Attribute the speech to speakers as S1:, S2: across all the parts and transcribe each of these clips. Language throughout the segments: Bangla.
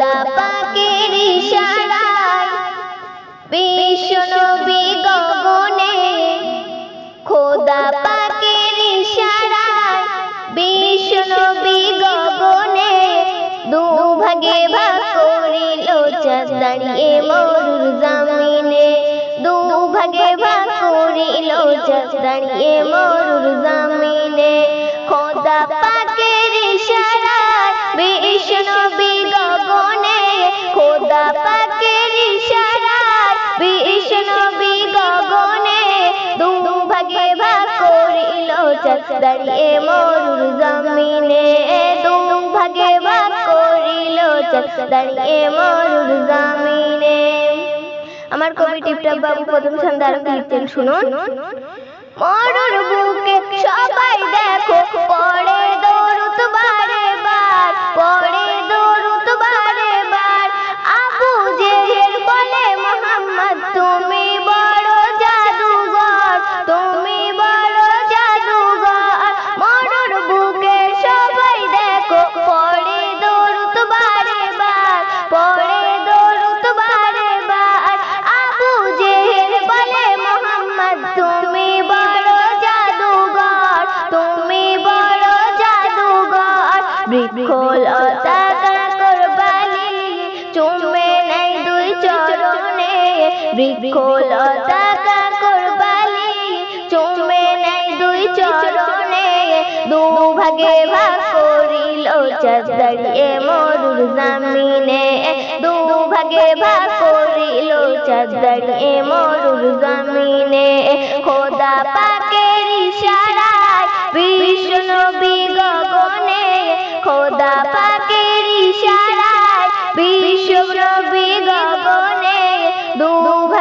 S1: খোদা পাকের ইশারায় বিশ্বনবী গগনে খোদা পাকের ইশারায় বিশ্বনবী গগনে দু ভাগে ভাগ করিল চাঁদ দাঁড়িয়ে মরুর জামিনে। দু ভাগে ভাগ করিল চাঁদ দাঁড়িয়ে মরুর জামিনে। খোদা পাকের ইশারায় বিশ্বনবী দাঁড়িয়ে মরুর জামিনে দু ভাগে ভাগ করিল দাঁড়িয়ে মরুর জমিনে। আমার কবি টিপটা বাবু প্রথম সন্ধ্যা আরও শুনুন। মরুর বুকে সবাই দেখো পড়ে দরুদ বারে বার বৃক্ষলতা করবালি চুমে নাই দুই চরণে দু ভাগে ভাগ করিল চাঁদ মরুর জামিনে। দু ভাগে ভাগ করিল মরুর জামিনে। খোদা পাকের খোদা পাকের ইশারায়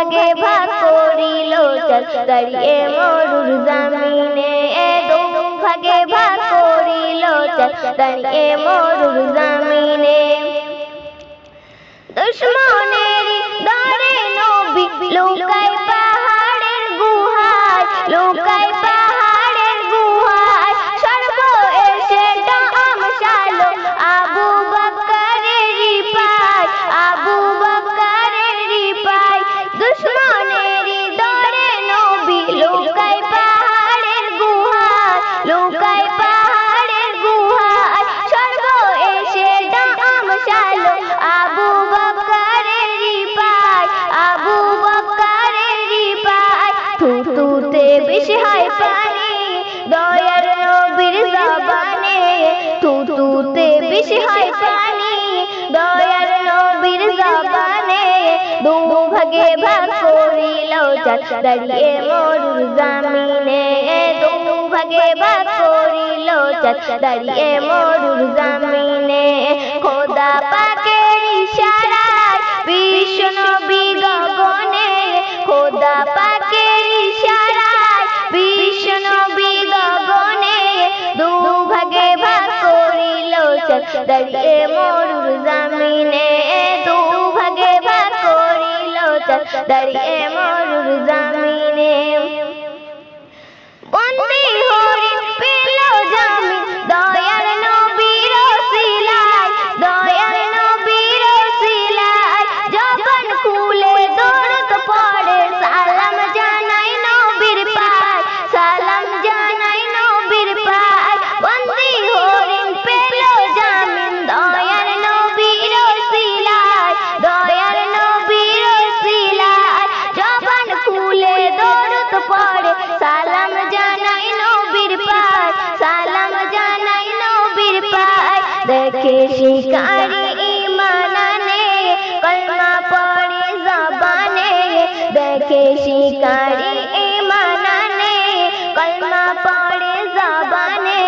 S1: ভাগে ভাগ করিল চাঁদ দাঁড়িয়ে মরুর জামিনে? দু ভাগে ভাগ করিল চাঁদ দাঁড়িয়ে মরুর জামিনে। দুশ্মনের দরে নবী লুকাই থুতুতে বেশি হয় পানি দয়ার নবীর জবানে দু ভাগে ভাগ করিল চাঁদ দাঁড়িয়ে মরুর জামিনে দু ভাগে ভাগ করিল চাঁদ মরুর জামিনে দাঁড়িয়ে মরুর জামিনে দু ভাগে ভাগ করিল দাঁড়িয়ে মরুর জামিনে শিকারি ইমানানে কলমা পড়ে জবানে দেখে শিকারি ইমানানে কলমা পড়ে জবানে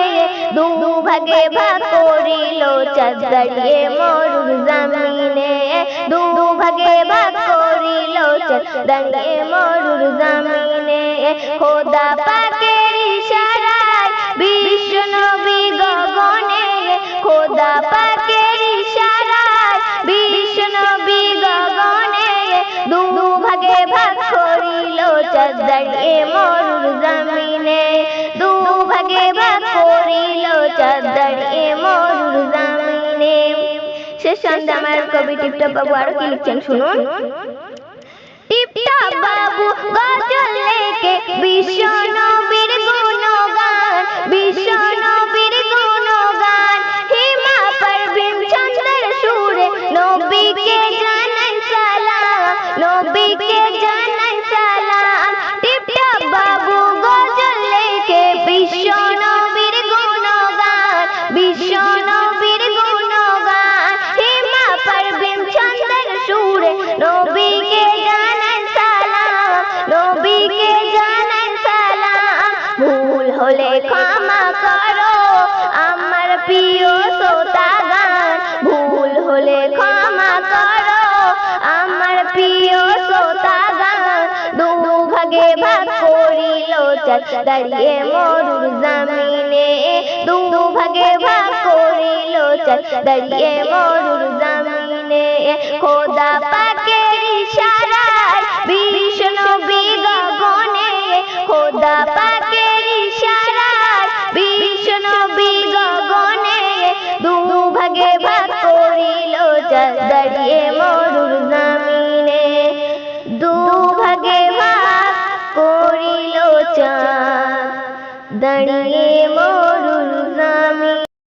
S1: দু ভাগে ভাগ করিল চাঁদ দাঁড়িয়ে মরুর জামিনে দু ভাগে ভাগ করিল চাঁদ দাঁড়িয়ে মরুর জামিনে খোদা পাকের সব মরুর জামিনে দু ভাগে ভাগ করিল সব মরুর শেষ আমার কবি টিপটপ বাবু আরও কি লিখছেন শুনুন? টিপটপ বাবু গজল ক্ষমা করো আমার প্রিয় শ্রোতা গান। ভুল হলে ক্ষমা করো আমার প্রিয় শ্রোতা গান। দু ভাগ করিল দাঁড়িয়ে মরুর জামিনে। দু ভাগে ভাগ করিল দাঁড়িয়ে মরুর জামিনে। খোদা পাকের ইশারা the